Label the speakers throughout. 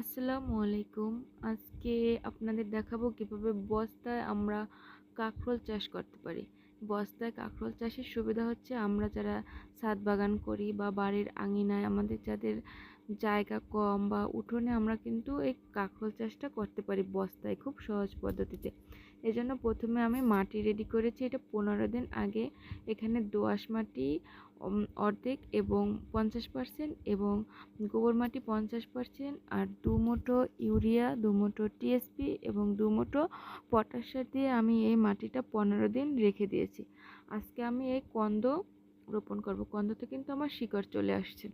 Speaker 1: আসসালামু আলাইকুম। আজকে আপনাদের দেখাবো কীভাবে বস্তায় আমরা কাঁকরোল চাষ করতে পারি। বস্তায় কাঁকরোল চাষের সুবিধা হচ্ছে আমরা যারা ছাদ বাগান করি বা বাড়ির আঙিনায় আমাদের যাদের জায়গা কম বা উঠোনে আমরা কিন্তু এই কাঁকরোল চাষটা করতে পারি বস্তায় খুব সহজ পদ্ধতিতে। এই জন্য প্রথমে আমি মাটি রেডি করেছি। এটা পনেরো দিন আগে এখানে দোআঁশ মাটি অর্ধেক এবং পঞ্চাশ পার্সেন্ট এবং গোবর মাটি পঞ্চাশ পার্সেন্ট আর দু মুঠো ইউরিয়া দু মুঠো টিএসপি এবং দু মুঠো পটাশ দিয়ে আমি এই মাটিটা পনেরো দিন রেখে দিয়েছি। আজকে আমি এই কন্দ রোপণ করব। কন্দতে কিন্তু আমার শিকড় চলে আসছে।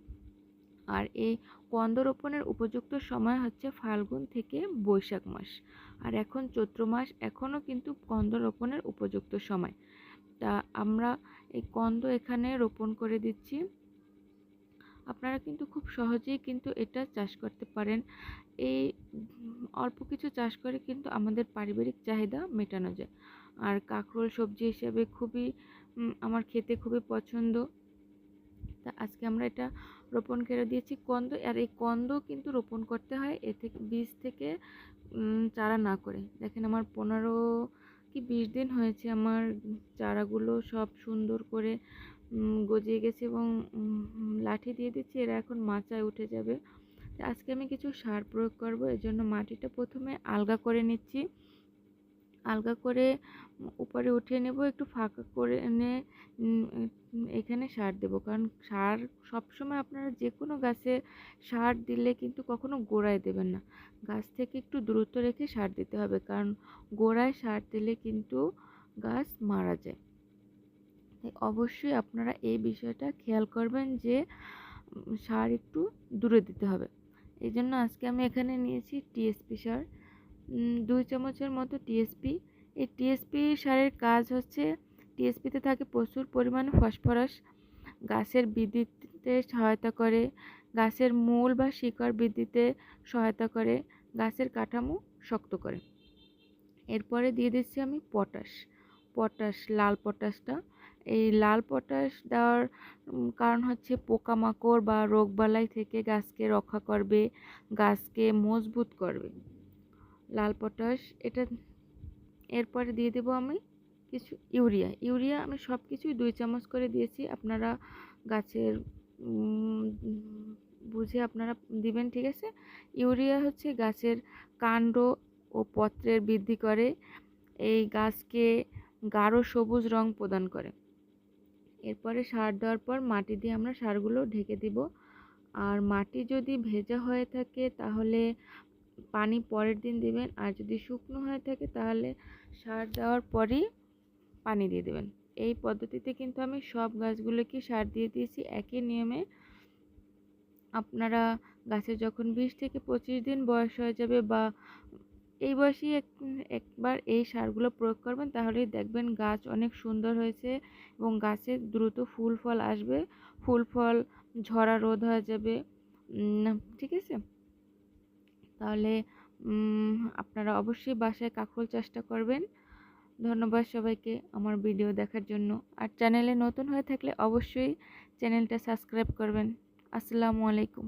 Speaker 1: আর এই কন্দ রোপণের উপযুক্ত সময় হচ্ছে ফাল্গুন থেকে বৈশাখ মাস। আর এখন চৈত্র মাস, এখনও কিন্তু কন্দ রোপণের উপযুক্ত সময়। তা আমরা এই কন্দ এখানে রোপণ করে দিচ্ছি। আপনারা কিন্তু খুব সহজেই কিন্তু এটা চাষ করতে পারেন। এই অল্প কিছু চাষ করে কিন্তু আমাদের পারিবারিক চাহিদা মেটানো যায়। আর কাঁকরোল সবজি হিসেবে খুবই আমার খেতে খুবই পছন্দ। তা আজকে আমরা এটা রোপণ করে দিয়েছি কন্দ, আর এই কন্দ কিন্তু রোপণ করতে হয় এ থেকে বীজ থেকে চারা না করে। দেখেন আমার পনেরো কি বিশ দিন হয়েছে আমার চারাগুলো সব সুন্দর করে গজিয়ে গেছে এবং লাঠি দিয়ে দিচ্ছি, এরা এখন মাচায় উঠে যাবে। আজকে আমি কিছু সার প্রয়োগ করব, এর জন্য মাটিটা প্রথমে আলগা করে নিচ্ছি। আলগা করে উপরে উঠিয়ে নেব, একটু ফাঁকা করে এনে এখানে সার দেব। কারণ সার সবসময় আপনারা যে কোনো গাছে সার দিলে কিন্তু কখনো গোড়ায় দেবেন না। গাছ থেকে একটু দূরত্ব রেখে সার দিতে হবে। কারণ গোড়ায় সার দিলে কিন্তু গাছ মারা যায়। তাই অবশ্যই আপনারা এই বিষয়টা খেয়াল করবেন যে সার একটু দূরে দিতে হবে। এই জন্য আজকে আমি এখানে নিয়েছি টিএসপি সার। দুই চামচের মতো টিএসপি এই টিএসপি সারের কাজ হচ্ছে টিএসপিতে থাকে প্রচুর পরিমাণে ফসফরাস। গাছের বৃদ্ধিতে সহায়তা করে, গাছের মূল বা শিকড় বৃদ্ধিতে সহায়তা করে, গাছের কাঠামো শক্ত করে। এরপরে দিয়ে দিচ্ছি আমি পটাশ। পটাশ, লাল পটাশটা। এই লাল পটাশ দেওয়ার কারণ হচ্ছে পোকামাকড় বা রোগবালাই থেকে গাছকে রক্ষা করবে, গাছকে মজবুত করবে। লাল পটাশ, এটা, এরপরে দিয়ে দেবো আমি কিছু ইউরিয়া। ইউরিয়া আমি সব কিছুই দুই চামচ করে দিয়েছি। আপনারা গাছের বুঝে আপনারা দিবেন, ঠিক আছে? ইউরিয়া হচ্ছে গাছের কাণ্ড ও পত্রের বৃদ্ধি করে। এই গাছকে গাঢ় সবুজ রং প্রদান করে। এরপরে সার দেওয়ার পর মাটি দিয়ে আমরা সারগুলো ঢেকে দিব। আর মাটি যদি ভেজা হয়ে থাকে তাহলে পানি পরের দিন দিবেন। আর যদি শুকনো হয়ে থাকে তাহলে সার দেওয়ার পরই পানি দিয়ে দেবেন। এই পদ্ধতিতে কিন্তু আমি সব গাছগুলোকে সার দিয়ে দিয়েছি। একই নিয়মে আপনারা গাছের যখন বিশ থেকে পঁচিশ দিন বয়স হয়ে যাবে বা এই বয়সেই এক, একবার এই সারগুলো প্রয়োগ করবেন, তাহলেই দেখবেন গাছ অনেক সুন্দর হয়েছে এবং গাছে দ্রুত ফুল ফল আসবে। ফুল ফল, ঝরা রোধ হয়ে যাবে ঠিক আছে? তাহলে আপনারা অবশ্যই বাসায় কাঁকরোল চাষটা করবেন। ধন্যবাদ সবাইকে আমার ভিডিও দেখার জন্য। আর চ্যানেলে নতুন হয়ে থাকলে অবশ্যই চ্যানেলটা সাবস্ক্রাইব করবেন। আসসালামু আলাইকুম।